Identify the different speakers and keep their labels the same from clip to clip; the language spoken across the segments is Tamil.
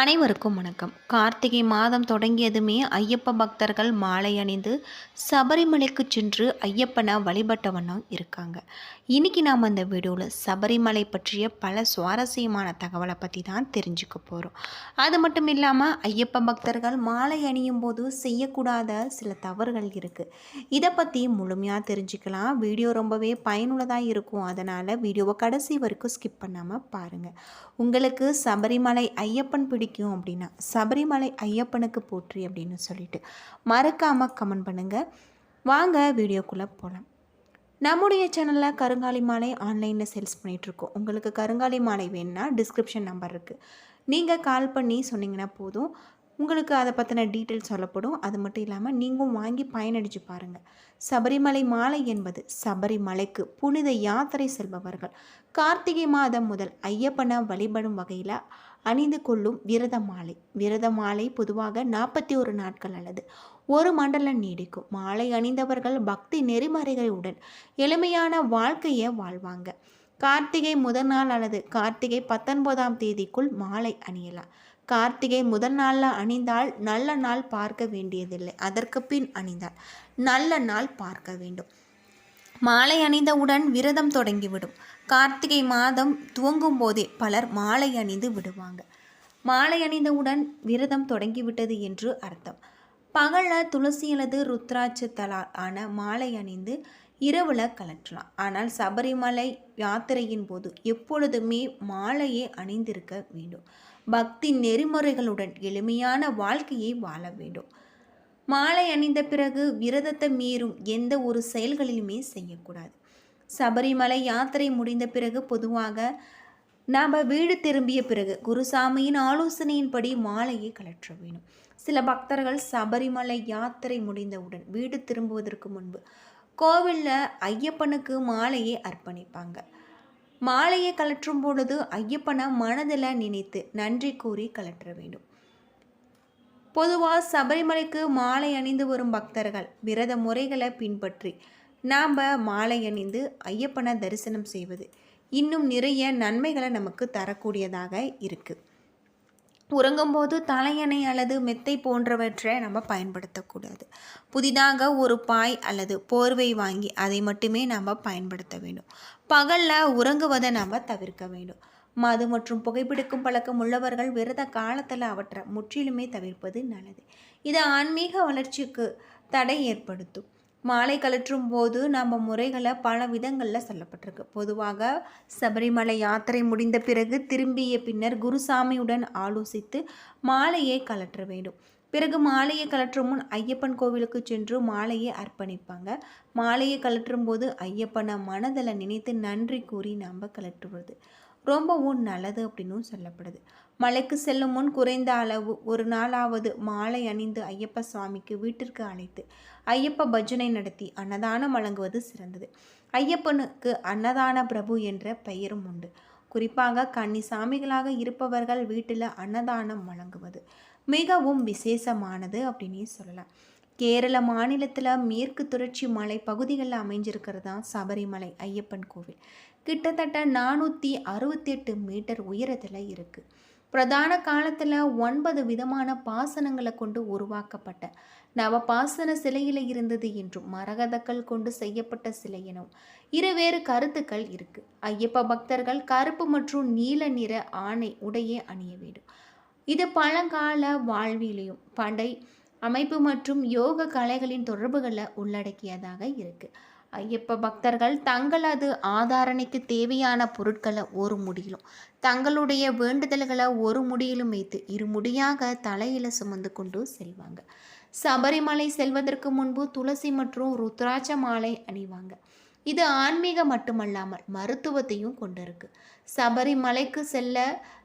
Speaker 1: அனைவருக்கும் வணக்கம். கார்த்திகை மாதம் தொடங்கியதுமே ஐயப்ப பக்தர்கள் மாலை அணிந்து சபரிமலைக்கு சென்று ஐயப்பனை வழிபட்டவனும் இருக்காங்க. இன்னைக்கு நாம் அந்த வீடியோவில் சபரிமலை பற்றிய பல சுவாரஸ்யமான தகவலை பற்றி தான் தெரிஞ்சுக்க போகிறோம் அது மட்டும் இல்லாமல் ஐயப்ப பக்தர்கள் மாலை அணியும் போது செய்யக்கூடாத சில தவறுகள் இருக்குது இதை பற்றி முழுமையாக தெரிஞ்சுக்கலாம். வீடியோ ரொம்பவே பயனுள்ளதாக இருக்கும். அதனால் வீடியோவை கடைசி வரைக்கும் ஸ்கிப் பண்ணாமல் பாருங்கள் உங்களுக்கு சபரிமலை ஐயப்பன் பிடி பிடிக்கும் அப்படின்னா சபரிமலை ஐயப்பனுக்கு போற்றி அப்படின்னு சொல்லிட்டு மறக்காமல் கமெண்ட் பண்ணுங்கள் வாங்க வீடியோக்குள்ளே போகலாம் நம்முடைய சேனலில் கருங்காலி மாலை ஆன்லைனில் சேல்ஸ் பண்ணிகிட்ருக்கோம் உங்களுக்கு கருங்காலி மாலை வேணும்னா டிஸ்கிரிப்ஷன் நம்பர் இருக்குது நீங்கள் கால் பண்ணி சொன்னீங்கன்னா போதும். உங்களுக்கு அதை பற்றின டீட்டெயில்ஸ் சொல்லப்படும். அது மட்டும் இல்லாமல் நீங்களும் வாங்கி பயனடிச்சு பாருங்கள் சபரிமலை மாலை என்பது சபரிமலைக்கு புனித யாத்திரை செல்பவர்கள். கார்த்திகை மாதம் முதல் ஐயப்பனை வழிபடும் வகையில் அணிந்து கொள்ளும் விரத மாலை. விரத மாலை பொதுவாக நாற்பத்தி ஒரு நாட்கள் அல்லது ஒரு மண்டலம் நீடிக்கும். மாலை அணிந்தவர்கள் பக்தி நெறிமுறைகளுடன் எளிமையான வாழ்க்கையை வாழ்வாங்க. கார்த்திகை முதல் நாள் அல்லது கார்த்திகை பத்தொன்பதாம் தேதிக்குள் மாலை அணியலாம். கார்த்திகை முதல் நாளில் அணிந்தால் நல்ல நாள் பார்க்க வேண்டியதில்லை. அதற்கு பின் அணிந்தால் நல்ல நாள் பார்க்க வேண்டும். மாலை அணிந்தவுடன் விரதம் தொடங்கிவிடும். கார்த்திகை மாதம் துவங்கும் போதே பலர் மாலை அணிந்து விடுவாங்க. மாலை அணிந்தவுடன் விரதம் தொடங்கிவிட்டது என்று அர்த்தம். பகலில் துளசி அல்லது ருத்ராட்சத்தலால் ஆன மாலை அணிந்து இரவில் கலற்றலாம். ஆனால் சபரிமலை யாத்திரையின் போது எப்பொழுதுமே மாலையே அணிந்திருக்க வேண்டும். பக்தி நெறிமுறைகளுடன் எளிமையான வாழ்க்கையை வாழ வேண்டும். மாலை அணிந்த பிறகு விரதத்தை மீறும் எந்த ஒரு செயல்களிலுமே செய்யக்கூடாது. சபரிமலை யாத்திரை முடிந்த பிறகு பொதுவாக நாம் வீடு திரும்பிய பிறகு குருசாமியின் ஆலோசனையின்படி மாலையை கலற்ற வேணும் சில பக்தர்கள் சபரிமலை யாத்திரை முடிந்தவுடன் வீடு திரும்புவதற்கு முன்பு கோவிலில் ஐயப்பனுக்கு மாலையை அர்ப்பணிப்பாங்க. மாலையை கலற்றும் பொழுது ஐயப்பனை மனதில் நினைத்து நன்றி கூறி கலற்ற வேண்டும். பொதுவாக சபரிமலைக்கு மாலை அணிந்து வரும் பக்தர்கள் விரத முறைகளை பின்பற்றி நாம் மாலை அணிந்து ஐயப்பனை தரிசனம் செய்வது இன்னும் நிறைய நன்மைகளை நமக்கு தரக்கூடியதாக இருக்குது உறங்கும்போது தலையணை அல்லது மெத்தை போன்றவற்றை நம்ம பயன்படுத்தக்கூடாது. புதிதாக ஒரு பாய் அல்லது போர்வை வாங்கி அதை மட்டுமே நம்ம பயன்படுத்த வேண்டும். பகலில் உறங்குவதை நம்ம தவிர்க்க வேண்டும். மது மற்றும் புகைப்பிடிக்கும் பழக்கம் உள்ளவர்கள் விரத காலத்தில் அவற்றை முற்றிலுமே தவிர்ப்பது நல்லது. இது ஆன்மீக வளர்ச்சிக்கு தடை ஏற்படுத்தும். மாலை கலற்றும் போது நம்ம முறைகளை பல விதங்களில் சொல்லப்பட்டிருக்கு. பொதுவாக சபரிமலை யாத்திரை முடிந்த பிறகு திரும்பிய பின்னர் குருசாமியுடன் ஆலோசித்து மாலையை கலற்ற வேண்டும். பிறகு மாலையை கலற்றும் முன் ஐயப்பன் கோவிலுக்கு சென்று மாலையை அர்ப்பணிப்பாங்க. மாலையை கலற்றும் போது ஐயப்பனை மனதில் நினைத்து நன்றி கூறி நாம் கலற்றுவது ரொம்பவும் நல்லது அப்படின்னும் சொல்லப்படுது. மலைக்கு செல்லும் முன் குறைந்த அளவு ஒரு நாளாவது மாலை அணிந்து ஐயப்ப சுவாமிக்கு வீட்டிற்கு அழைத்து ஐயப்ப பஜனை நடத்தி அன்னதானம் வழங்குவது சிறந்தது. ஐயப்பனுக்கு அன்னதான பிரபு என்ற பெயரும் உண்டு. குறிப்பாக கன்னி சாமிகளாக இருப்பவர்கள் வீட்டில் அன்னதானம் வழங்குவது மிகவும் விசேஷமானது அப்படின்னே சொல்லலாம். கேரள மாநிலத்தில் மேற்கு தொடர்ச்சி மலை பகுதிகளில் அமைஞ்சிருக்கிறது தான் சபரிமலை ஐயப்பன் கோவில். கிட்டத்தட்ட நானூற்றி அறுபத்தெட்டு மீட்டர் உயரத்தில் இருக்குது பிரதான காலத்தில் ஒன்பது விதமான பாசனங்களை கொண்டு உருவாக்கப்பட்ட நவபாசன சிலையில் இருந்தது என்றும் மரகதக்கள் கொண்டு செய்யப்பட்ட சிலை எனவும் இருவேறு கருத்துக்கள் இருக்கு. ஐயப்ப பக்தர்கள் கருப்பு மற்றும் நீல நிற ஆணை உடையே அணிய வேண்டும். இது பழங்கால வாழ்விலையும் படை அமைப்பு மற்றும் யோக கலைகளின் தொடர்புகளை உள்ளடக்கியதாக இருக்குது ஐயப்ப பக்தர்கள் தங்களது ஆதாரணைக்கு தேவையான பொருட்களை ஒரு முடியிலும் தங்களுடைய வேண்டுதல்களை ஒரு முடியிலும் வைத்து இரு முடியாக தலையில சுமந்து கொண்டு செல்வாங்க. சபரிமலை செல்வதற்கு முன்பு துளசி மற்றும் ருத்ராட்ச மாலை அணிவாங்க. இது ஆன்மீகம் மட்டுமல்லாமல் மருத்துவத்தையும் கொண்டிருக்கு. சபரிமலைக்கு செல்ல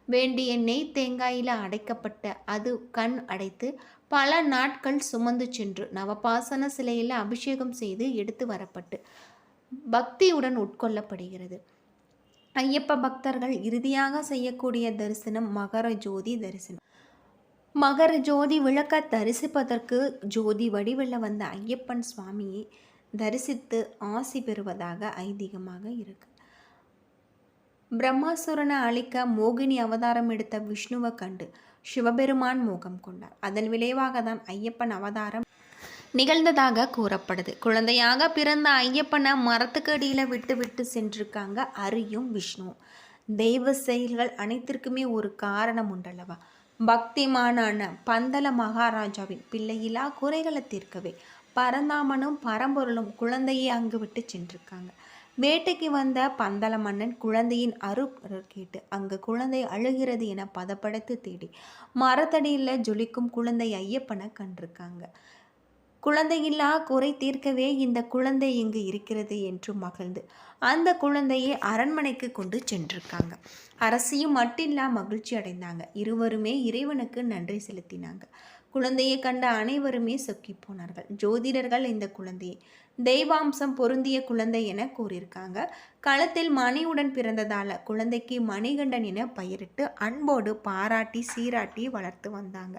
Speaker 1: வேண்டிய நெய் தேங்காயில் அடைக்கப்பட்ட அது கண் அடைத்து பல நாட்கள் சுமந்து சென்று நவபாசன சிலையில் அபிஷேகம் செய்து எடுத்து வரப்பட்டு பக்தியுடன் உட்கொள்ளப்படுகிறது. ஐயப்ப பக்தர்கள் இறுதியாக செய்யக்கூடிய தரிசனம் மகர ஜோதி தரிசனம். மகர ஜோதி விளக்க தரிசிப்பதற்கு ஜோதி வடிவில் வந்த ஐயப்பன் சுவாமியை தரிசித்து ஆசி பெறுவதாக ஐதீகமாக இருக்கு. பிரம்மாசுரனை அழிக்க மோகினி அவதாரம் எடுத்த விஷ்ணுவை கண்டு சிவபெருமான் மோகம் கொண்டார். அதன் விளைவாக தான் ஐயப்பன் அவதாரம் நிகழ்ந்ததாக கூறப்படுது. குழந்தையாக பிறந்த ஐயப்பனை மரத்துக்கு அடியில் விட்டு விட்டு சென்றிருக்காங்க அரியும் விஷ்ணுவும் தெய்வ செயல்கள் அனைத்திற்குமே ஒரு காரணம் உண்டல்லவா? பக்திமானான பந்தல மகாராஜாவின் பிள்ளையிலா குறைகளை தீர்க்கவே பரந்தாமனும் பரம்பொருளும் குழந்தையை அங்கு விட்டு சென்றிருக்காங்க. வேட்டைக்கு வந்த பந்தல மன்னன் குழந்தையின் அருள் கேட்டு அங்கு குழந்தை அழுகிறது என பதப்படுத்து தேடி மரத்தடியில் ஜொலிக்கும் குழந்தை ஐயப்பனை கண்டிருக்காங்க. குழந்தையில்லா குறை தீர்க்கவே இந்த குழந்தை இங்கு இருக்கிறது என்று மகிழ்ந்து அந்த குழந்தையை அரண்மனைக்கு கொண்டு சென்றிருக்காங்க. அரசியும் மட்டில்லா மகிழ்ச்சி அடைந்தாங்க. இருவருமே இறைவனுக்கு நன்றி செலுத்தினாங்க. குழந்தையை கண்ட அனைவருமே சொக்கி போனார்கள். ஜோதிடர்கள் இந்த குழந்தையை தெய்வாம்சம் பொருந்திய குழந்தை என கூறியிருக்காங்க. களத்தில் மணியுடன் பிறந்ததால குழந்தைக்கு மணிகண்டன் என பெயரிட்டு அன்போடு பாராட்டி சீராட்டி வளர்த்து வந்தாங்க.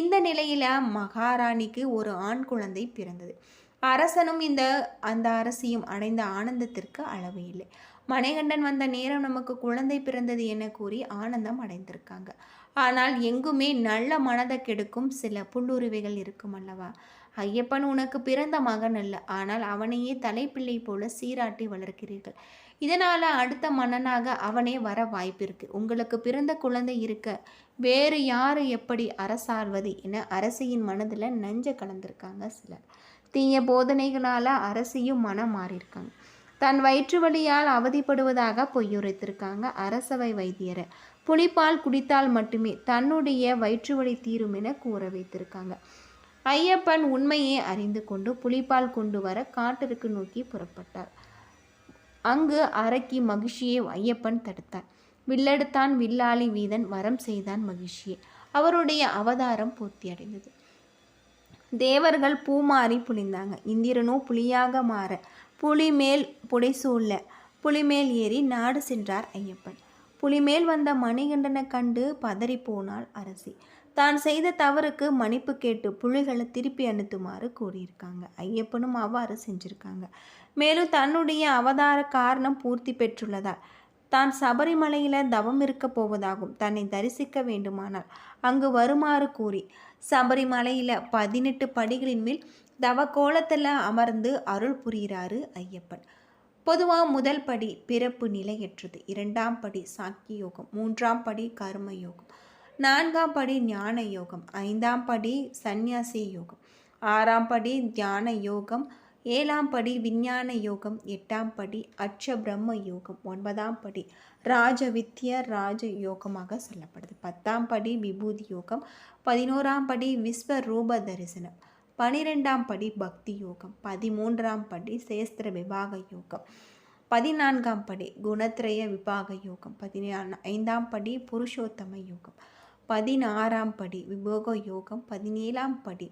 Speaker 1: இந்த நிலையில் மகாராணிக்கு ஒரு ஆண் குழந்தை பிறந்தது. அரசனும் இந்த அந்த அரசியும் அடைந்த ஆனந்தத்திற்கு அளவு இல்லை. மணிகண்டன் வந்த நேரம் நமக்கு குழந்தை பிறந்தது என கூறி ஆனந்தம் அடைந்திருக்காங்க. ஆனால் எங்குமே நல்ல மனதை கெடுக்கும் சில புல்லுருவைகள் இருக்கும் அல்லவா? ஐயப்பன் உனக்கு பிறந்த மகன் அல்ல ஆனால் அவனையே தலைப்பிள்ளை போல சீராட்டி வளர்க்கிறீர்கள். இதனால் அடுத்த மன்னனாக அவனே வர வாய்ப்பிருக்கு. உங்களுக்கு பிறந்த குழந்தை இருக்க வேறு யார் எப்படி அரசார்வது என அரசியின் மனதில் நஞ்ச கலந்திருக்காங்க சிலர். தீய போதனைகளால் அரசியும் மனம் மாறியிருக்காங்க. தன் வயிற்று வழியால் அவதிப்படுவதாக பொய்யுரைத்திருக்காங்க அரசவை வைத்தியரை. புலிப்பால் குடித்தால் மட்டுமே தன்னுடைய வயிற்று வலி தீரும் என கூற வைத்திருக்காங்க ஐயப்பன் உண்மையை அறிந்து கொண்டு புலிப்பால் கொண்டு வர காட்டிற்கு நோக்கி புறப்பட்டார். அங்கு அரக்கி மகிழ்ச்சியை ஐயப்பன் தடுத்தார். வில்லெடுத்தான் வில்லாளி வீதன் வரம் செய்தான் மகிழ்ச்சியை. அவருடைய அவதாரம் பூர்த்தி அடைந்தது தேவர்கள் பூமாறி புளிந்தாங்க இந்திரனோ புலியாக மாற புலி மேல் புடைசூழ புலிமேல் ஏறி நாடு சென்றார் ஐயப்பன். புலிமேல் வந்த மணிகண்டனை கண்டு பதறிப்போனாள் அரசி. தான் செய்த தவறுக்கு மன்னிப்பு கேட்டு புலிகளை திருப்பி அனுத்துமாறு கூறியிருக்காங்க. ஐயப்பனும் அவ்வாறு செஞ்சிருக்காங்க. மேலும் தன்னுடைய அவதார காரணம் பூர்த்தி பெற்றுள்ளதால் தான் சபரிமலையில் தவம் இருக்க போவதாகும் தன்னை தரிசிக்க வேண்டுமானால் அங்கு வருமாறு கூறி சபரிமலையில் பதினெட்டு படிகளின் மேல் தவ கோலத்தில் அமர்ந்து அருள் புரிகிறாரு ஐயப்பன். பொதுவாக முதல் படி பிறப்பு நிலையற்றது. இரண்டாம் படி சாக்கிய யோகம் மூன்றாம் படி கர்ம யோகம் நான்காம் படி ஞான யோகம் ஐந்தாம் படி சந்நியாசி யோகம். ஆறாம் படி தியான யோகம். ஏழாம் படி விஞ்ஞான யோகம். எட்டாம் படி அச்ச பிரம்ம யோகம். ஒன்பதாம் படி ராஜ வித்ய ராஜ யோகமாக சொல்லப்படுது. பத்தாம் படி விபூதி யோகம். பதினோராம் படி விஸ்வ ரூப தரிசனம். பனிரெண்டாம் படி பக்தி யோகம் பதிமூன்றாம் படி சேஸ்திர விபாக யோகம் பதினான்காம் படி குணத்ரய விபாக யோகம் பதினா ஐந்தாம் படி புருஷோத்தம யோகம் பதினாறாம் படி விபோக யோகம் பதினேழாம் படி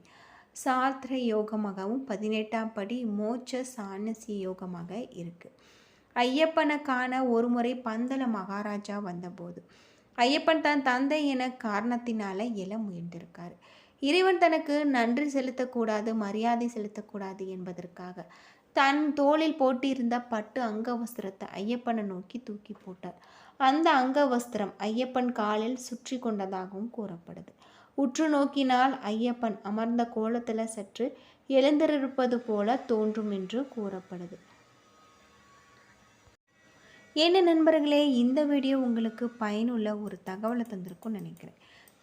Speaker 1: சாத்திர யோகமாகவும் பதினெட்டாம் படி மோட்ச சாணசிய யோகமாக இருக்குது ஐயப்பனுக்கான ஒரு முறை பந்தல மகாராஜா வந்தபோது ஐயப்பன் தன் தந்தை என காரணத்தினால எழ முயன்றிருக்கார் இறைவன் தனக்கு நன்றி செலுத்தக்கூடாது மரியாதை செலுத்தக்கூடாது என்பதற்காக தன் தோளில் போட்டிருந்த பட்டு அங்கவஸ்திரத்தை ஐயப்பனை நோக்கி தூக்கி போட்டார். அந்த அங்கவஸ்திரம் ஐயப்பன் காலில் சுற்றி கொண்டதாகவும் கூறப்படுது. உற்று நோக்கினால் ஐயப்பன் அமர்ந்த கோலத்தில் சற்று எழுந்திருப்பது போல தோன்றும் என்று கூறப்படுது. என்ன நண்பர்களே இந்த வீடியோ உங்களுக்கு பயனுள்ள ஒரு தகவலை தந்திருக்கும்னு நினைக்கிறேன்.